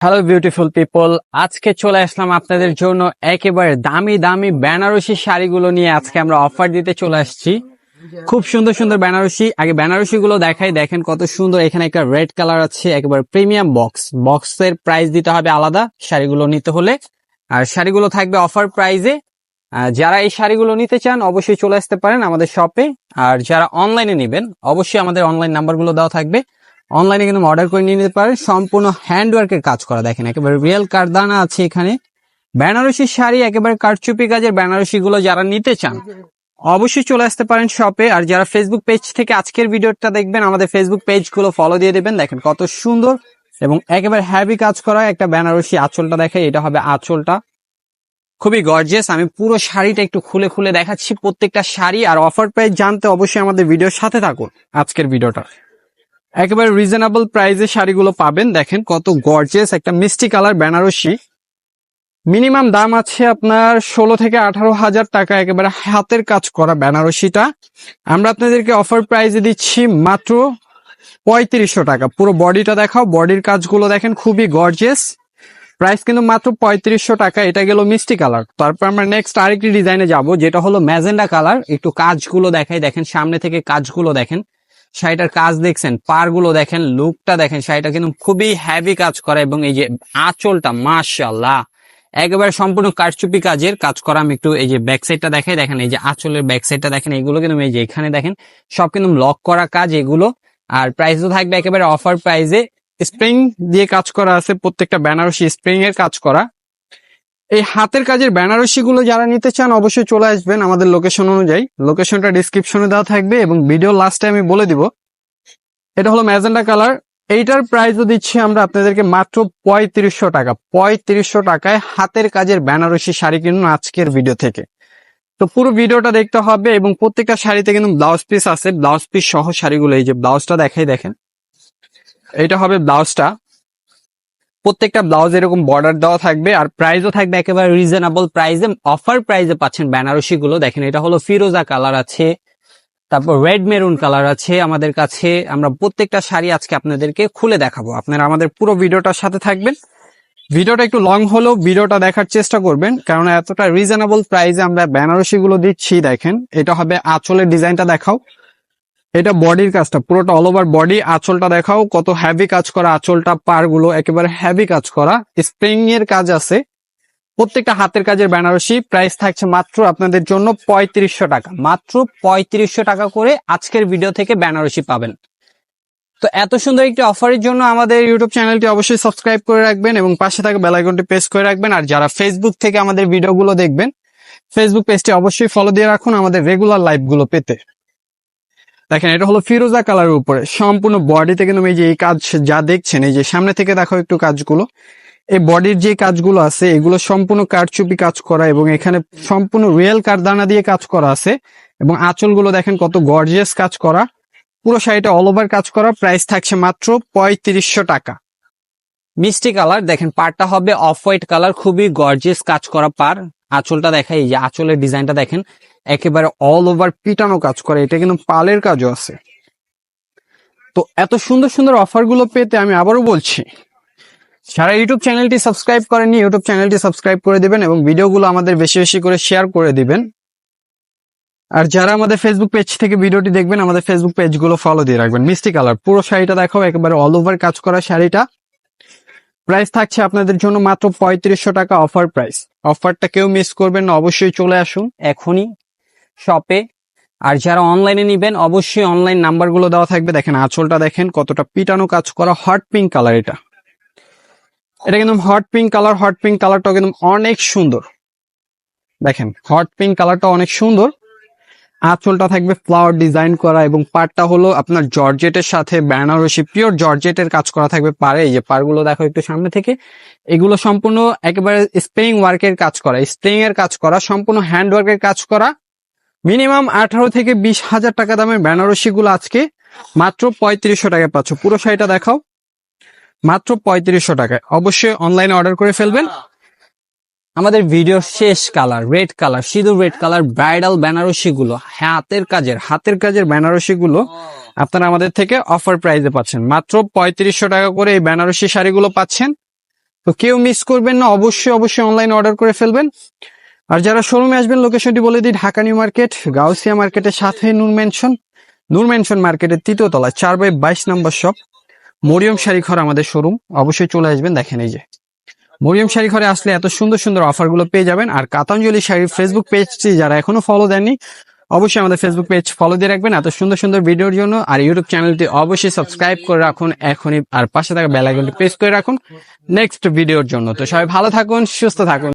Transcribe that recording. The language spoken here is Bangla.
হ্যালো বিউটিফুল পিপল আজকে চলে আসলাম আপনাদের জন্য একেবারে দামি দামি বেনারসি শাড়িগুলো নিয়ে আজকে আমরা অফার দিতে চলে আসছি। খুব সুন্দর সুন্দর বেনারসি। আগে বেনারসি গুলো দেখাই, দেখেন কত সুন্দর। এখানে একটা রেড কালার আছে, একেবারে প্রিমিয়াম বক্স বক্সের প্রাইস দিতে হবে আলাদা শাড়িগুলো নিতে হলে। আর শাড়িগুলো থাকবে অফার প্রাইজে যারা এই শাড়িগুলো নিতে চান, অবশ্যই চলে আসতে পারেন আমাদের শপে আর যারা অনলাইনে নেবেন, অবশ্যই আমাদের অনলাইন নাম্বারগুলো দেওয়া থাকবে। অনলাইনে কিন্তু অর্ডার করে নিয়ে নিতে পারেন সম্পূর্ণ হ্যান্ডওয়ার্কের কাজ করা। দেখেন, একেবারে রিয়েল কারদানা আছে এখানে। বেনারসি শাড়ি, একেবারে কারচুপি কাজের বেনারসি গুলো যারা নিতে চান, অবশ্যই চলে আসতে পারেন শপে আর যারা ফেসবুক পেজ থেকে আজকের ভিডিওটা দেখবেন, আমাদের ফেসবুক পেজগুলো ফলো দিয়ে দেবেন। দেখেন, কত সুন্দর এবং একেবারে হ্যাভি কাজ করা একটা বেনারসি আঁচলটা দেখে এটা হবে আঁচলটা। খুবই গর্জেস আমি পুরো শাড়িটা একটু খুলে খুলে দেখাচ্ছি প্রত্যেকটা শাড়ি। আর অফার প্রাইস জানতে অবশ্যই আমাদের ভিডিওর সাথে থাকুন আজকের ভিডিওটা। একেবারে রিজনেবল প্রাইসে শাড়িগুলো পাবেন। দেখেন কত গর্জেস একটা মিষ্টি কালার বেনারসি। মিনিমাম দাম আছে আপনার ষোলো থেকে আঠারো হাজার টাকা একেবারে হাতের কাজ করা বেনারসিটা। আমরা আপনাদেরকে অফার প্রাইসে দিচ্ছি মাত্র পঁয়ত্রিশশো টাকা। পুরো বডিটা দেখাও, বডির কাজগুলো দেখেন খুবই গর্জেস প্রাইস কিন্তু মাত্র পঁয়ত্রিশশো টাকা, এটা গেল মিষ্টি কালার। তারপর আমরা নেক্সট আরেকটি ডিজাইনে যাব, যেটা হলো ম্যাজেন্ডা কালার। একটু কাজগুলো দেখাই, দেখেন সামনে থেকে কাজগুলো দেখেন। শাড়িটার কাজ দেখছেন পারগুলো দেখেন লুকটা দেখেন, শাড়িটা কিন্তু খুবই হ্যাভি কাজ করা এবং এই যে আঁচলটা মাশাল্লাহ একেবারে সম্পূর্ণ কারচুপি কাজের কাজ করা, আমি একটু এই যে ব্যাক সাইডটা দেখাই, দেখেন এই যে আঁচলের ব্যাক সাইডটা দেখেন এগুলো কিন্তু এই যে এখানে দেখেন, সব কিন্তু লক করা কাজ এগুলো। আর প্রাইসও থাকবে একেবারে অফার প্রাইসে স্প্রিং দিয়ে কাজ করা আছে, প্রত্যেকটা বেনারসি স্প্রিং এর কাজ করা। এই হাতের কাজের বেনারসি গুলো যারা নিতে চান অবশ্যই চলে আসবেন আমাদের লোকেশন অনুযায়ী। লোকেশনটা ডিসক্রিপশনে দেওয়া থাকবে এবং ভিডিও লাস্টে আমি বলে দিব। এটা হলো ম্যাজেন্ডা কালার। এইটার প্রাইসও দিচ্ছি আমরা আপনাদেরকে মাত্র পঁয়ত্রিশশো টাকা। পঁয়ত্রিশশো টাকায় হাতের কাজের বেনারসি শাড়ি কিনুন আজকের ভিডিও থেকে। তো পুরো ভিডিওটা দেখতে হবে এবং প্রত্যেকটা শাড়িতে কিন্তু ব্লাউজ পিস আছে। ব্লাউজ পিস সহ শাড়িগুলো, এই যে ব্লাউজটা দেখাই দেখেন। এটা হবে ব্লাউজটা প্রত্যেকটা ব্লাউজ এরকম বর্ডার দেওয়া থাকবে আর প্রাইসও থাকবে একেবারে রিজনেবল প্রাইসে অফার প্রাইসে পাচ্ছেন বেনারসি গুলো। দেখেন, এটা হলো ফিরোজা কালার আছে, তারপর রেড মেরুন কালার আছে আমাদের কাছে। আমরা প্রত্যেকটা শাড়ি আজকে আপনাদেরকে খুলে দেখাবো। আপনারা আমাদের পুরো ভিডিওটার সাথে থাকবেন। ভিডিওটা একটু লং হলেও ভিডিওটা দেখার চেষ্টা করবেন কারণ এতটা রিজনেবল প্রাইসে আমরা বেনারসি গুলো দিচ্ছি, দেখেন, এটা হবে আঁচলের ডিজাইনটা দেখাও। এটা বডির কাজটা, পুরোটা অল ওভার বডি আঁচলটা দেখাও কত হ্যাভি কাজ করা, আঁচলটা পারগুলো একেবারে হ্যাভি কাজ করা। স্প্রিং এর কাজ আছে। প্রত্যেকটা হাতের কাজের বেনারসি প্রাইস থাকছে মাত্র আপনাদের জন্য পঁয়ত্রিশশো টাকা। মাত্র পঁয়ত্রিশশো টাকা করে আজকের ভিডিও থেকে বেনারসি পাবেন। তো এত সুন্দর একটি অফারের জন্য আমাদের ইউটিউব চ্যানেলটি অবশ্যই সাবস্ক্রাইব করে রাখবেন এবং পাশে থাকা বেলাইকনটি প্রেস করে রাখবেন। আর যারা ফেসবুক থেকে আমাদের ভিডিওগুলো দেখবেন ফেসবুক পেজটি অবশ্যই ফলো দিয়ে রাখুন আমাদের রেগুলার লাইভগুলো পেতে। দেখেন, এটা হলো ফিরোজা কালারের উপরে। সম্পূর্ণ বডিতে কিন্তু এই যে এই কাজ যা দেখছেন, এই যে সামনে থেকে দেখো একটু কাজগুলো। এই বডির যে কাজগুলো আছে, এগুলো সম্পূর্ণ কারচুপি কাজ করা এবং এখানে সম্পূর্ণ রিয়েল কারদানা দিয়ে কাজ করা আছে এবং আঁচলগুলো দেখেন কত গর্জিয়াস কাজ করা। পুরো শাড়িটা অল ওভার কাজ করা প্রাইস থাকছে মাত্র পঁয়ত্রিশশো টাকা। মিষ্টি কালার, দেখেন পারটা হবে অফ হোয়াইট কালার, খুবই গর্জিয়াস কাজ করা পার আঁচলটা দেখাই, এই যে আঁচলের ডিজাইনটা দেখেন। একেবারে অল ওভার পিটানো কাজ করে, এটা কিন্তু পালের কাজও আছে। তো এত সুন্দর সুন্দর অফারগুলো পেতে আমি আবারও বলছি, সারা ইউটিউব চ্যানেলটি সাবস্ক্রাইব করেননি ইউটিউব চ্যানেলটি সাবস্ক্রাইব করে দিবেন এবং ভিডিওগুলো আমাদের বেশি বেশি করে শেয়ার করে দিবেন। আর যারা আমাদের ফেসবুক পেজ থেকে ভিডিওটি দেখবেন, আমাদের ফেসবুক পেজগুলো ফলো দিয়ে রাখবেন। মিষ্টি কালার পুরো শাড়িটা দেখাও, একেবারে অল ওভার কাজ করা শাড়িটা। প্রাইস থাকছে আপনাদের জন্য মাত্র পঁয়ত্রিশশো টাকা অফার প্রাইস অফারটা কেউ মিস করবেন না, অবশ্যই চলে আসুন। এখনই শপে আর যারা অনলাইনে নিবেন, অবশ্যই অনলাইন নাম্বারগুলো দেওয়া থাকবে। দেখেন, আঁচলটা দেখেন, কতটা পিটানো কাজ করা হট পিঙ্ক কালার এটা। এটা কিন্তু hot pink colour hot pink কালারটাও কিন্তু অনেক সুন্দর। দেখেন হট পিঙ্ক কালারটা অনেক সুন্দর। আঁচলটা থাকবে ফ্লাওয়ার ডিজাইন করা এবং পাড়টা হলো আপনার জর্জেটের সাথে বেনারসি পিওর জর্জেটের কাজ করা থাকবে পারে এই যে পারগুলো দেখো একটু সামনে থেকে। এগুলো সম্পূর্ণ একেবারে স্প্রিং ওয়ার্কের কাজ করা। স্প্রিং এর কাজ করা, সম্পূর্ণ হ্যান্ড ওয়ার্কের কাজ করা। মিনিমাম আঠারো থেকে বিশ হাজার টাকা দামের বেনারসি গুলো আজকে মাত্র পঁয়ত্রিশশো টাকায় পাচ্ছ। পুরো শাড়িটা দেখাও। মাত্র পঁয়ত্রিশশো টাকায়। অবশ্যই অনলাইনে অর্ডার করে ফেলবেন। আমাদের ভিডিওর শেষ কালার রেড কালার সিঁদুর রেড কালার ব্রাইডাল বেনারসি গুলো। হাতের কাজের হাতের কাজের বেনারসি গুলো আপনারা আমাদের থেকে অফার প্রাইসে পাচ্ছেন। মাত্র পঁয়ত্রিশশো টাকা করে এই বেনারসি শাড়িগুলো পাচ্ছেন। তো কেউ মিস করবেন না। অবশ্যই অবশ্যই অনলাইন অর্ডার করে ফেলবেন। আর যারা শোরুমে আসবেন লোকেশনটি বলে দিই, ঢাকা নিউ মার্কেট, গাউসিয়া মার্কেটের সাথে নূর মেনশন নূর মেনশন মার্কেটের তৃতীয় তলা চার বাই বাইশ নম্বর শপ মরিয়ম শাড়ি ঘর আমাদের শোরুম অবশ্যই চলে আসবেন, দেখেন এই যে। মরিয়ম শাড়ি ঘরে আসলে এত সুন্দর সুন্দর অফারগুলো পেয়ে যাবেন। আর কাতাঞ্জলি শাড়ির ফেসবুক পেজটি যারা এখনও ফলো দেননি, অবশ্যই আমাদের ফেসবুক পেজ ফলো দিয়ে রাখবেন। এত সুন্দর সুন্দর ভিডিওর জন্য আর ইউটিউব চ্যানেলটি অবশ্যই সাবস্ক্রাইব করে রাখুন, এখনই আর পাশে থাকা বেল আইকনটি প্রেস করে রাখুন। নেক্সট ভিডিওর জন্য। তো সবাই ভালো থাকুন, সুস্থ থাকুন।